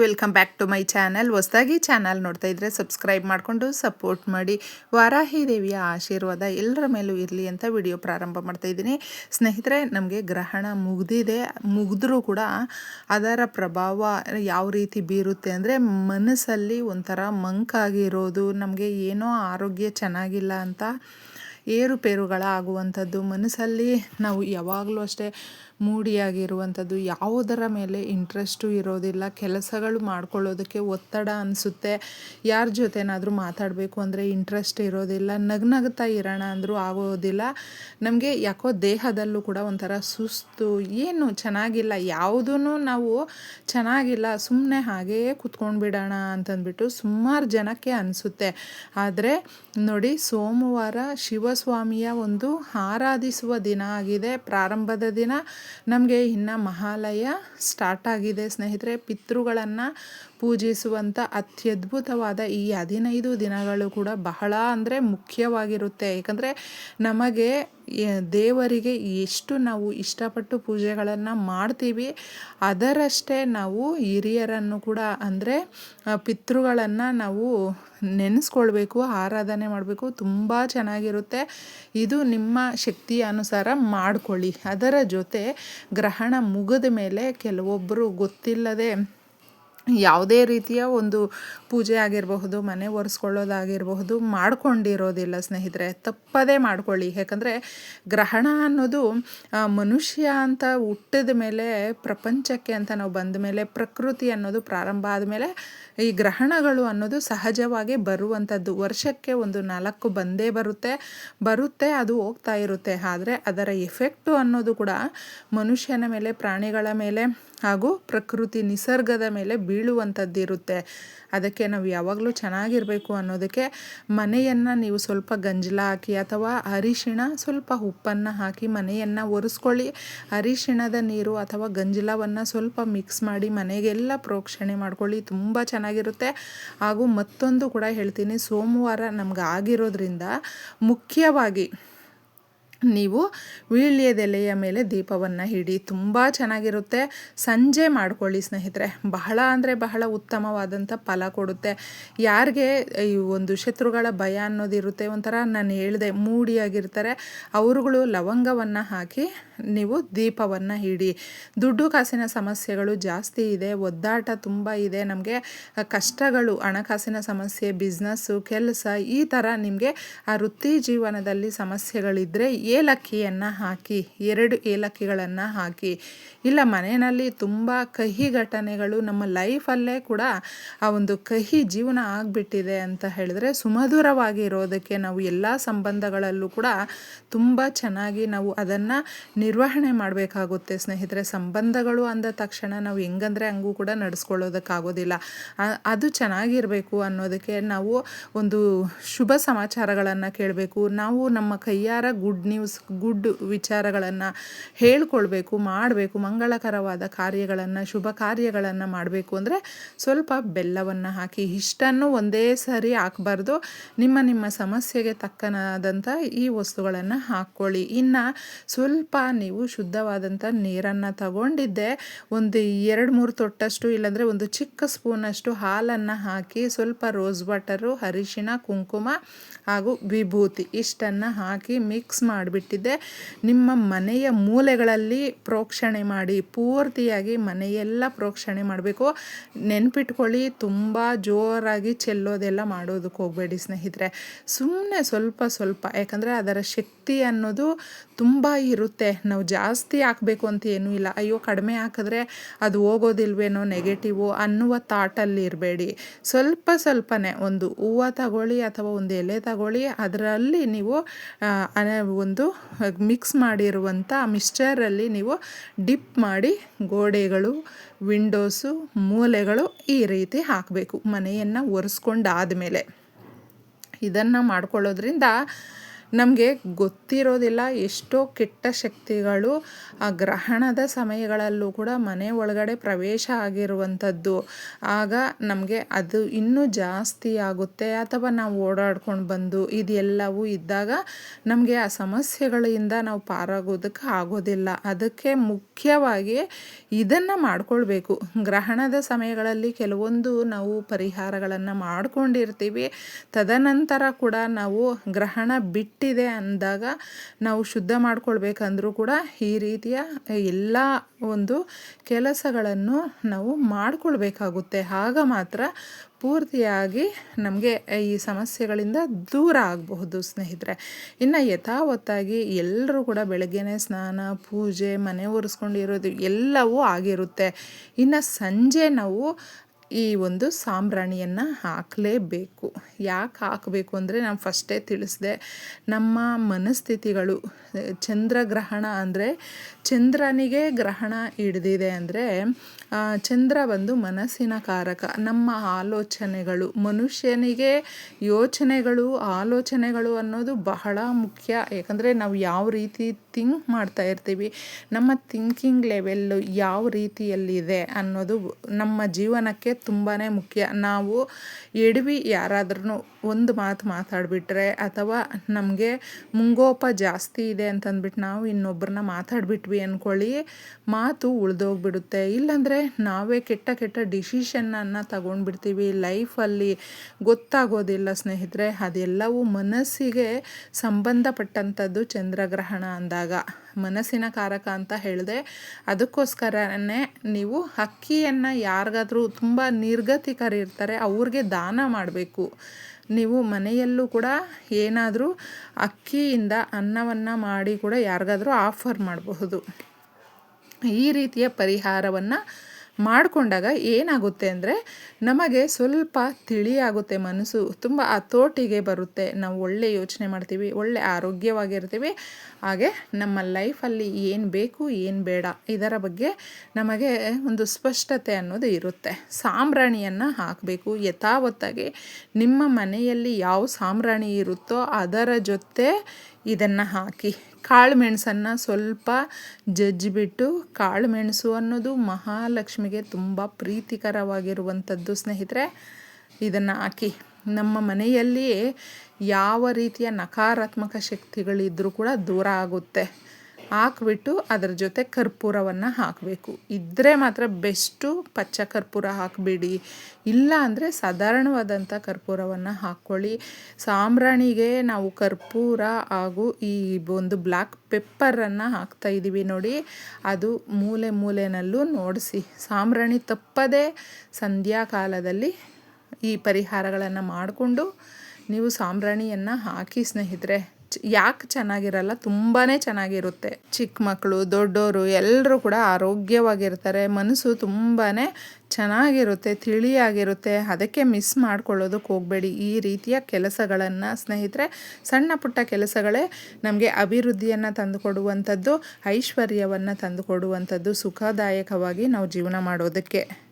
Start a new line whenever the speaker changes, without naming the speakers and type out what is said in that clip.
Welcome back to my channel. ಹೊಸದಾಗಿ channel ನೋಡ್ತಾ ಇದ್ರೆ ಸಬ್ಸ್ಕ್ರೈಬ್ ಮಾಡಿಕೊಂಡು ಸಪೋರ್ಟ್ ಮಾಡಿ. ವಾರಾಹಿ ದೇವಿಯ ಆಶೀರ್ವಾದ ಎಲ್ಲರ ಮೇಲೂ ಇರಲಿ ಅಂತ ವಿಡಿಯೋ ಪ್ರಾರಂಭ ಮಾಡ್ತಾ ಇದ್ದೀನಿ. ಸ್ನೇಹಿತರೆ, ನಮಗೆ ಗ್ರಹಣ ಮುಗಿದಿದೆ. ಮುಗಿದ್ರೂ ಕೂಡ ಅದರ ಪ್ರಭಾವ ಯಾವ ರೀತಿ ಬೀರುತ್ತೆ ಅಂದರೆ ಮನಸ್ಸಲ್ಲಿ ಒಂಥರ ಮಂಕಾಗಿರೋದು ನಮಗೆ ಏನೋ ಆರೋಗ್ಯ ಚೆನ್ನಾಗಿಲ್ಲ ಅಂತ ಏರುಪೇರುಗಳಾಗುವಂಥದ್ದು, ಮನಸ್ಸಲ್ಲಿ ನಾವು ಯಾವಾಗಲೂ ಅಷ್ಟೇ ಮೂಡಿಯಾಗಿರುವಂಥದ್ದು, ಯಾವುದರ ಮೇಲೆ ಇಂಟ್ರೆಸ್ಟು ಇರೋದಿಲ್ಲ, ಕೆಲಸಗಳು ಮಾಡ್ಕೊಳ್ಳೋದಕ್ಕೆ ಒತ್ತಡ ಅನಿಸುತ್ತೆ. ಯಾರ ಜೊತೆನಾದರೂ ಮಾತಾಡಬೇಕು ಅಂದರೆ ಇಂಟ್ರೆಸ್ಟ್ ಇರೋದಿಲ್ಲ, ನಗ್ನಗ್ತಾ ಇರೋಣ ಅಂದರೂ ಆಗೋದಿಲ್ಲ. ನಮಗೆ ಯಾಕೋ ದೇಹದಲ್ಲೂ ಕೂಡ ಒಂಥರ ಸುಸ್ತು, ಏನು ಚೆನ್ನಾಗಿಲ್ಲ ಯಾವುದೂ ನಾವು ಚೆನ್ನಾಗಿಲ್ಲ ಸುಮ್ಮನೆ ಹಾಗೇ ಕುತ್ಕೊಂಡು ಬಿಡೋಣ ಅಂತಂದ್ಬಿಟ್ಟು ಸುಮಾರು ಜನಕ್ಕೆ ಅನಿಸುತ್ತೆ. ಆದರೆ ನೋಡಿ, ಸೋಮವಾರ ಶಿವಸ್ವಾಮಿಯ ಒಂದು ಆರಾಧಿಸುವ ದಿನ ಆಗಿದೆ, ಪ್ರಾರಂಭದ ದಿನ. ನಮಗೆ ಇನ್ನು ಮಹಾಲಯ ಸ್ಟಾರ್ಟ್ ಆಗಿದೆ. ಸ್ನೇಹಿತರೆ, ಪಿತೃಗಳನ್ನು ಪೂಜಿಸುವಂಥ ಅತ್ಯದ್ಭುತವಾದ ಈ ಹದಿನೈದು ದಿನಗಳು ಕೂಡ ಬಹಳ ಅಂದರೆ ಮುಖ್ಯವಾಗಿರುತ್ತೆ. ಏಕೆಂದರೆ ನಮಗೆ ದೇವರಿಗೆ ಎಷ್ಟು ನಾವು ಇಷ್ಟಪಟ್ಟು ಪೂಜೆಗಳನ್ನು ಮಾಡ್ತೀವಿ, ಅದರಷ್ಟೇ ನಾವು ಹಿರಿಯರನ್ನು ಕೂಡ ಅಂದರೆ ಪಿತೃಗಳನ್ನು ನಾವು ನೆನೆಸ್ಕೊಳ್ಬೇಕು, ಆರಾಧನೆ ಮಾಡಬೇಕು, ತುಂಬ ಚೆನ್ನಾಗಿರುತ್ತೆ. ಇದು ನಿಮ್ಮ ಶಕ್ತಿಯ ಅನುಸಾರ ಮಾಡಿಕೊಳ್ಳಿ. ಅದರ ಜೊತೆ ಗ್ರಹಣ ಮುಗಿದ ಮೇಲೆ ಕೆಲವೊಬ್ಬರು ಗೊತ್ತಿಲ್ಲದೆ ಯಾವುದೇ ರೀತಿಯ ಒಂದು ಪೂಜೆ ಆಗಿರಬಹುದು, ಮನೆ ಒರೆಸ್ಕೊಳ್ಳೋದಾಗಿರಬಹುದು, ಮಾಡ್ಕೊಂಡಿರೋದಿಲ್ಲ ಸ್ನೇಹಿತರೆ. ತಪ್ಪದೇ ಮಾಡ್ಕೊಳ್ಳಿ. ಯಾಕಂದರೆ ಗ್ರಹಣ ಅನ್ನೋದು ಮನುಷ್ಯ ಅಂತ ಹುಟ್ಟಿದ ಮೇಲೆ, ಪ್ರಪಂಚಕ್ಕೆ ಅಂತ ನಾವು ಬಂದ ಮೇಲೆ, ಪ್ರಕೃತಿ ಅನ್ನೋದು ಪ್ರಾರಂಭ ಆದಮೇಲೆ ಈ ಗ್ರಹಣಗಳು ಅನ್ನೋದು ಸಹಜವಾಗಿ ಬರುವಂಥದ್ದು. ವರ್ಷಕ್ಕೆ ಒಂದು ನಾಲ್ಕು ಬಂದೇ ಬರುತ್ತೆ. ಬರುತ್ತೆ, ಅದು ಹೋಗ್ತಾ ಇರುತ್ತೆ. ಆದರೆ ಅದರ ಎಫೆಕ್ಟು ಅನ್ನೋದು ಕೂಡ ಮನುಷ್ಯನ ಮೇಲೆ, ಪ್ರಾಣಿಗಳ ಮೇಲೆ ಹಾಗೂ ಪ್ರಕೃತಿ ನಿಸರ್ಗದ ಮೇಲೆ ಬೀಳುವಂಥದ್ದಿರುತ್ತೆ ಅದಕ್ಕೆ ನಾವು ಯಾವಾಗಲೂ ಚೆನ್ನಾಗಿರಬೇಕು ಅನ್ನೋದಕ್ಕೆ ಮನೆಯನ್ನು ನೀವು ಸ್ವಲ್ಪ ಗಂಜಲ ಹಾಕಿ ಅಥವಾ ಅರಿಶಿಣ ಸ್ವಲ್ಪ ಉಪ್ಪನ್ನು ಹಾಕಿ ಮನೆಯನ್ನು ಒರೆಸ್ಕೊಳ್ಳಿ. ಅರಿಶಿಣದ ನೀರು ಅಥವಾ ಗಂಜಲವನ್ನು ಸ್ವಲ್ಪ ಮಿಕ್ಸ್ ಮಾಡಿ ಮನೆಗೆಲ್ಲ ಪ್ರೋಕ್ಷಣೆ ಮಾಡ್ಕೊಳ್ಳಿ. ತುಂಬ ಚೆನ್ನಾಗಿರುತ್ತೆ. ಹಾಗೂ ಮತ್ತೊಂದು ಕೂಡ ಹೇಳ್ತೀನಿ. ಸೋಮವಾರ ನಮ್ಗೆ ಆಗಿರೋದ್ರಿಂದ ಮುಖ್ಯವಾಗಿ ನೀವು ವೀಳ್ಯದೆಲೆಯ ಮೇಲೆ ದೀಪವನ್ನು ಹಿಡಿ ತುಂಬ ಚೆನ್ನಾಗಿರುತ್ತೆ. ಸಂಜೆ ಮಾಡ್ಕೊಳ್ಳಿ ಸ್ನೇಹಿತರೆ. ಬಹಳ ಅಂದರೆ ಬಹಳ ಉತ್ತಮವಾದಂಥ ಫಲ ಕೊಡುತ್ತೆ. ಯಾರಿಗೆ ಈ ಒಂದು ಶತ್ರುಗಳ ಭಯ ಅನ್ನೋದಿರುತ್ತೆ ಒಂಥರ ನಾನು ಹೇಳಿದೆ ಮೂಡಿಯಾಗಿರ್ತಾರೆ ಅವರುಗಳು ಲವಂಗವನ್ನು ಹಾಕಿ ನೀವು ದೀಪವನ್ನು ಹಿಡಿ. ದುಡ್ಡು ಕಾಸಿನ ಸಮಸ್ಯೆಗಳು ಜಾಸ್ತಿ ಇದೆ. ಒದ್ದಾಟ ತುಂಬ ಇದೆ. ನಮಗೆ ಕಷ್ಟಗಳು, ಹಣಕಾಸಿನ ಸಮಸ್ಯೆ ಬಿಸ್ನೆಸ್ಸು ಕೆಲಸ ಈ ಥರ ನಿಮಗೆ ಆ ವೃತ್ತಿ ಜೀವನದಲ್ಲಿ ಸಮಸ್ಯೆಗಳಿದ್ದರೆ ಏಲಕ್ಕಿಯನ್ನು ಹಾಕಿ, ಎರಡು ಏಲಕ್ಕಿಗಳನ್ನು ಹಾಕಿ. ಇಲ್ಲ, ಮನೆಯಲ್ಲಿ ತುಂಬ ಕಹಿ ಘಟನೆಗಳು ನಮ್ಮ ಲೈಫಲ್ಲೇ ಕೂಡ ಆ ಒಂದು ಕಹಿ ಜೀವನ ಆಗಿಬಿಟ್ಟಿದೆ ಅಂತ ಹೇಳಿದ್ರೆ ಸುಮಧುರವಾಗಿ ಇರೋದಕ್ಕೆ ನಾವು ಎಲ್ಲ ಸಂಬಂಧಗಳಲ್ಲೂ ಕೂಡ ತುಂಬ ಚೆನ್ನಾಗಿ ನಾವು ಅದನ್ನು ನಿರ್ವಹಣೆ ಮಾಡಬೇಕಾಗುತ್ತೆ ಸ್ನೇಹಿತರೆ. ಸಂಬಂಧಗಳು ಅಂದ ತಕ್ಷಣ ನಾವು ಹೆಂಗಂದ್ರೆ ಹಂಗೂ ಕೂಡ ನಡೆಸ್ಕೊಳ್ಳೋದಕ್ಕಾಗೋದಿಲ್ಲ. ಅದು ಚೆನ್ನಾಗಿರಬೇಕು ಅನ್ನೋದಕ್ಕೆ ನಾವು ಒಂದು ಶುಭ ಸಮಾಚಾರಗಳನ್ನು ಕೇಳಬೇಕು. ನಾವು ನಮ್ಮ ಕೈಯಾರ ಗುಡ್ ನ್ಯೂಸ್ ಗುಡ್ ವಿಚಾರಗಳನ್ನು ಹೇಳ್ಕೊಳ್ಬೇಕು, ಮಾಡಬೇಕು, ಮಂಗಳಕರವಾದ ಕಾರ್ಯಗಳನ್ನು, ಶುಭ ಕಾರ್ಯಗಳನ್ನು ಮಾಡಬೇಕು ಅಂದರೆ ಸ್ವಲ್ಪ ಬೆಲ್ಲವನ್ನು ಹಾಕಿ, ಇಷ್ಟನ್ನು ಒಂದೇ ಸರಿ ಹಾಕಬಾರ್ದು. ನಿಮ್ಮ ನಿಮ್ಮ ಸಮಸ್ಯೆಗೆ ತಕ್ಕನಾದಂಥ ಈ ವಸ್ತುಗಳನ್ನು ಹಾಕ್ಕೊಳ್ಳಿ. ಇನ್ನು ಸ್ವಲ್ಪ ನೀವು ಶುದ್ಧವಾದಂಥ ನೀರನ್ನು ತಗೊಂಡಿದ್ದೆ, ಒಂದು ಎರಡು ಮೂರು ತೊಟ್ಟಷ್ಟು ಇಲ್ಲಾಂದರೆ ಒಂದು ಚಿಕ್ಕ ಸ್ಪೂನಷ್ಟು ಹಾಲನ್ನು ಹಾಕಿ, ಸ್ವಲ್ಪ ರೋಸ್ ವಾಟರು ಅರಿಶಿಣ, ಕುಂಕುಮ ಹಾಗೂ ವಿಭೂತಿ ಇಷ್ಟನ್ನು ಹಾಕಿ ಮಿಕ್ಸ್ ಮಾಡಿಬಿಟ್ಟಿದ್ದೆ. ನಿಮ್ಮ ಮನೆಯ ಮೂಲೆಗಳಲ್ಲಿ ಪ್ರೋಕ್ಷಣೆ ಮಾಡಿ, ಪೂರ್ತಿಯಾಗಿ ಮನೆಯೆಲ್ಲ ಪ್ರೋಕ್ಷಣೆ ಮಾಡಬೇಕು. ನೆನ್ಪಿಟ್ಕೊಳ್ಳಿ, ತುಂಬ ಜೋರಾಗಿ ಚೆಲ್ಲೋದೆಲ್ಲ ಮಾಡೋದಕ್ಕೆ ಹೋಗಬೇಡಿ ಸ್ನೇಹಿತರೆ. ಸುಮ್ಮನೆ ಸ್ವಲ್ಪ ಸ್ವಲ್ಪ, ಯಾಕಂದರೆ ಅದರ ಶಕ್ತಿ ಅನ್ನೋದು ತುಂಬ ಇರುತ್ತೆ. ನಾವು ಜಾಸ್ತಿ ಹಾಕಬೇಕು ಅಂತ ಏನೂ ಇಲ್ಲ. ಅಯ್ಯೋ, ಕಡಿಮೆ ಹಾಕಿದ್ರೆ ಅದು ಹೋಗೋದಿಲ್ವೇನೋ ನೆಗೆಟಿವು ಅನ್ನುವ ತಾಟಲ್ಲಿ ಇರಬೇಡಿ. ಸ್ವಲ್ಪ ಸ್ವಲ್ಪನೇ ಒಂದು ಹೂವು ತಗೊಳ್ಳಿ ಅಥವಾ ಒಂದು ಎಲೆ ತಗೊಳ್ಳಿ, ಅದರಲ್ಲಿ ನೀವು ಒಂದು ಮಿಕ್ಸ್ ಮಾಡಿರುವಂಥ ಮಿಕ್ಸ್ಚರಲ್ಲಿ ನೀವು ಡಿಪ್ ಮಾಡಿ ಗೋಡೆಗಳು ವಿಂಡೋಸು ಮೂಲೆಗಳು ಈ ರೀತಿ ಹಾಕಬೇಕು ಮನೆಯನ್ನು ಒರೆಸ್ಕೊಂಡಾದ ಮೇಲೆ ಇದನ್ನು ಮಾಡ್ಕೊಳ್ಳೋದ್ರಿಂದ ನಮಗೆ ಗೊತ್ತಿರೋದಿಲ್ಲ ಎಷ್ಟೋ ಕೆಟ್ಟ ಶಕ್ತಿಗಳು ಆ ಗ್ರಹಣದ ಸಮಯಗಳಲ್ಲೂ ಕೂಡ ಮನೆ ಒಳಗಡೆ ಪ್ರವೇಶ ಆಗಿರುವಂಥದ್ದು. ಆಗ ನಮಗೆ ಅದು ಇನ್ನೂ ಜಾಸ್ತಿ ಆಗುತ್ತೆ. ಅಥವಾ ನಾವು ಓಡಾಡ್ಕೊಂಡು ಬಂದು ಇದೆಲ್ಲವೂ ಇದ್ದಾಗ ನಮಗೆ ಆ ಸಮಸ್ಯೆಗಳಿಂದ ನಾವು ಪಾರಾಗೋದಕ್ಕೆ ಆಗೋದಿಲ್ಲ. ಅದಕ್ಕೆ ಮುಖ್ಯವಾಗಿ ಇದನ್ನು ಮಾಡಿಕೊಳ್ಬೇಕು. ಗ್ರಹಣದ ಸಮಯಗಳಲ್ಲಿ ಕೆಲವೊಂದು ನಾವು ಪರಿಹಾರಗಳನ್ನು ಮಾಡ್ಕೊಂಡಿರ್ತೀವಿ. ತದನಂತರ ಕೂಡ ನಾವು ಗ್ರಹಣ ಬಿಟ್ಟಿದೆ ಅಂದಾಗ ನಾವು ಶುದ್ಧ ಮಾಡ್ಕೊಳ್ಬೇಕಂದ್ರೂ ಕೂಡ ಈ ರೀತಿಯ ಎಲ್ಲ ಒಂದು ಕೆಲಸಗಳನ್ನು ನಾವು ಮಾಡಿಕೊಳ್ಬೇಕಾಗುತ್ತೆ. ಆಗ ಮಾತ್ರ ಪೂರ್ತಿಯಾಗಿ ನಮಗೆ ಈ ಸಮಸ್ಯೆಗಳಿಂದ ದೂರ ಆಗಬಹುದು ಸ್ನೇಹಿತರೆ. ಇನ್ನು ಯಥಾವತ್ತಾಗಿ ಎಲ್ಲರೂ ಕೂಡ ಬೆಳಗ್ಗೆನೇ ಸ್ನಾನ, ಪೂಜೆ, ಮನೆ ಒರೆಸ್ಕೊಂಡಿರೋದು ಎಲ್ಲವೂ ಆಗಿರುತ್ತೆ. ಇನ್ನು ಸಂಜೆ ನಾವು ಈ ಒಂದು ಸಾಂಬ್ರಾಣಿಯನ್ನು ಹಾಕಲೇಬೇಕು. ಯಾಕೆ ಹಾಕಬೇಕು ಅಂದರೆ ನಾನು ಫಸ್ಟೇ ತಿಳಿಸಿದೆ. ನಮ್ಮ ಮನಸ್ಥಿತಿಗಳು, ಚಂದ್ರಗ್ರಹಣ ಅಂದರೆ ಚಂದ್ರನಿಗೆ ಗ್ರಹಣ ಹಿಡ್ದಿದೆ ಅಂದರೆ ಚಂದ್ರ ಬಂದು ಮನಸ್ಸಿನ ಕಾರಕ. ನಮ್ಮ ಆಲೋಚನೆಗಳು, ಮನುಷ್ಯನಿಗೆ ಯೋಚನೆಗಳು, ಆಲೋಚನೆಗಳು ಅನ್ನೋದು ಬಹಳ ಮುಖ್ಯ. ಯಾಕಂದರೆ ನಾವು ಯಾವ ರೀತಿ ಥಿಂಕ್ ಮಾಡ್ತಾ ಇರ್ತೀವಿ. ನಮ್ಮ ಥಿಂಕಿಂಗ್ ಲೆವೆಲ್ಲು ಯಾವ ರೀತಿಯಲ್ಲಿದೆ ಅನ್ನೋದು ನಮ್ಮ ಜೀವನಕ್ಕೆ ತುಂಬಾ ಮುಖ್ಯ. ನಾವು ಎಡವಿ ಯಾರಾದ್ರೂ ಒಂದು ಮಾತು ಮಾತಾಡಿಬಿಟ್ರೆ ಅಥವಾ ನಮಗೆ ಮುಂಗೋಪ ಜಾಸ್ತಿ ಇದೆ ಅಂತಂದ್ಬಿಟ್ಟು ನಾವು ಇನ್ನೊಬ್ಬರನ್ನ ಮಾತಾಡಿಬಿಟ್ವಿ ಅಂದ್ಕೊಳ್ಳಿ ಮಾತು ಉಳಿದೋಗ್ಬಿಡುತ್ತೆ. ಇಲ್ಲಾಂದರೆ ನಾವೇ ಕೆಟ್ಟ ಕೆಟ್ಟ ಡಿಸಿಷನನ್ನು ತಗೊಂಡ್ಬಿಡ್ತೀವಿ. ಲೈಫಲ್ಲಿ ಗೊತ್ತಾಗೋದಿಲ್ಲ ಸ್ನೇಹಿತರೆ, ಅದೆಲ್ಲವೂ ಮನಸ್ಸಿಗೆ ಸಂಬಂಧಪಟ್ಟಂಥದ್ದು ಚಂದ್ರಗ್ರಹಣ ಅಂದಾಗ. ಮನಸ್ಸಿನ ಕಾರಕ ಅಂತ ಹೇಳಿದೆ, ಅದಕ್ಕೋಸ್ಕರನೇ ನೀವು ಅಕ್ಕಿಯನ್ನು ಯಾರಿಗಾದರೂ ತುಂಬ ನಿರ್ಗತಿಕರಿರ್ತಾರೆ, ಅವ್ರಿಗೆ ದಾನ ಮಾಡಬೇಕು. ನೀವು ಮನೆಯಲ್ಲೂ ಕೂಡ ಏನಾದರೂ ಅಕ್ಕಿಯಿಂದ ಅನ್ನವನ್ನು ಮಾಡಿ ಕೂಡ ಯಾರಿಗಾದರೂ ಆಫರ್ ಮಾಡಬಹುದು. ಈ ರೀತಿಯ ಪರಿಹಾರವನ್ನು ಮಾಡಿಕೊಂಡಾಗ ಏನಾಗುತ್ತೆ ಅಂದರೆ ನಮಗೆ ಸ್ವಲ್ಪ ತಿಳಿಯಾಗುತ್ತೆ ಮನಸ್ಸು, ತುಂಬ ಹತೋಟಿಗೆ ಬರುತ್ತೆ. ನಾವು ಒಳ್ಳೆ ಯೋಚನೆ ಮಾಡ್ತೀವಿ, ಒಳ್ಳೆ ಆರೋಗ್ಯವಾಗಿರ್ತೀವಿ. ಹಾಗೆ ನಮ್ಮ ಲೈಫಲ್ಲಿ ಏನು ಬೇಕು, ಏನು ಬೇಡ, ಇದರ ಬಗ್ಗೆ ನಮಗೆ ಒಂದು ಸ್ಪಷ್ಟತೆ ಅನ್ನೋದು ಇರುತ್ತೆ. ಸಾಂಬ್ರಾಣಿಯನ್ನು ಹಾಕಬೇಕು. ಯಥಾವತ್ತಾಗಿ ನಿಮ್ಮ ಮನೆಯಲ್ಲಿ ಯಾವ ಸಾಂಬ್ರಾಣಿ ಇರುತ್ತೋ ಅದರ ಜೊತೆ ಇದನ್ನು ಹಾಕಿ. ಕಾಳು ಮೆಣಸನ್ನು ಸ್ವಲ್ಪ ಜಜ್ಜಿಬಿಟ್ಟು ಕಾಳು ಮೆಣಸು ಅನ್ನೋದು ಮಹಾಲಕ್ಷ್ಮಿಗೆ ತುಂಬ ಪ್ರೀತಿಕರವಾಗಿರುವಂಥದ್ದು ಸ್ನೇಹಿತರೆ. ಇದನ್ನು ಹಾಕಿ. ನಮ್ಮ ಮನೆಯಲ್ಲಿ ಯಾವ ರೀತಿಯ ನಕಾರಾತ್ಮಕ ಶಕ್ತಿಗಳಿದ್ದರೂ ಕೂಡ ದೂರ ಆಗುತ್ತೆ. ಹಾಕ್ಬಿಟ್ಟು ಅದರ ಜೊತೆ ಕರ್ಪೂರವನ್ನು ಹಾಕಬೇಕು. ಇದ್ದರೆ ಮಾತ್ರ ಬೆಸ್ಟು ಪಚ್ಚ ಕರ್ಪೂರ ಹಾಕಬೇಡಿ. ಇಲ್ಲ ಅಂದರೆ ಸಾಧಾರಣವಾದಂಥ ಕರ್ಪೂರವನ್ನು ಹಾಕ್ಕೊಳ್ಳಿ. ಸಾಂಬ್ರಾಣಿಗೆ ನಾವು ಕರ್ಪೂರ ಹಾಗೂ ಈ ಒಂದು ಬ್ಲ್ಯಾಕ್ ಪೆಪ್ಪರನ್ನು ಹಾಕ್ತಾ ಇದ್ದೀವಿ ನೋಡಿ. ಅದು ಮೂಲೆ ಮೂಲೆನಲ್ಲೂ ನೋಡಿಸಿ. ಸಾಂಬ್ರಾಣಿ ತಪ್ಪದೇ ಸಂಧ್ಯಾಕಾಲದಲ್ಲಿ ಈ ಪರಿಹಾರಗಳನ್ನು ಮಾಡಿಕೊಂಡು ನೀವು ಸಾಂಬ್ರಾಣಿಯನ್ನು ಹಾಕಿ ಸ್ನೇಹಿತರೆ ಯಾಕೆ ಚೆನ್ನಾಗಿರಲ್ಲ ತುಂಬಾ ಚೆನ್ನಾಗಿರುತ್ತೆ. ಚಿಕ್ಕ ಮಕ್ಕಳು ದೊಡ್ಡವರು ಎಲ್ಲರೂ ಕೂಡ ಆರೋಗ್ಯವಾಗಿರ್ತಾರೆ, ಮನಸ್ಸು ತುಂಬಾ ಚೆನ್ನಾಗಿರುತ್ತೆ, ತಿಳಿಯಾಗಿರುತ್ತೆ. ಅದಕ್ಕೆ ಮಿಸ್ ಮಾಡ್ಕೊಳ್ಳೋದಕ್ಕೆ ಹೋಗಬೇಡಿ. ಈ ರೀತಿಯ ಕೆಲಸಗಳನ್ನು ಸ್ನೇಹಿತರೆ, ಸಣ್ಣ ಪುಟ್ಟ ಕೆಲಸಗಳೇ ನಮಗೆ ಅಭಿವೃದ್ಧಿಯನ್ನು ತಂದುಕೊಡುವಂಥದ್ದು, ಐಶ್ವರ್ಯವನ್ನು ತಂದುಕೊಡುವಂಥದ್ದು ಸುಖದಾಯಕವಾಗಿ ನಾವು ಜೀವನ ಮಾಡೋದಕ್ಕೆ.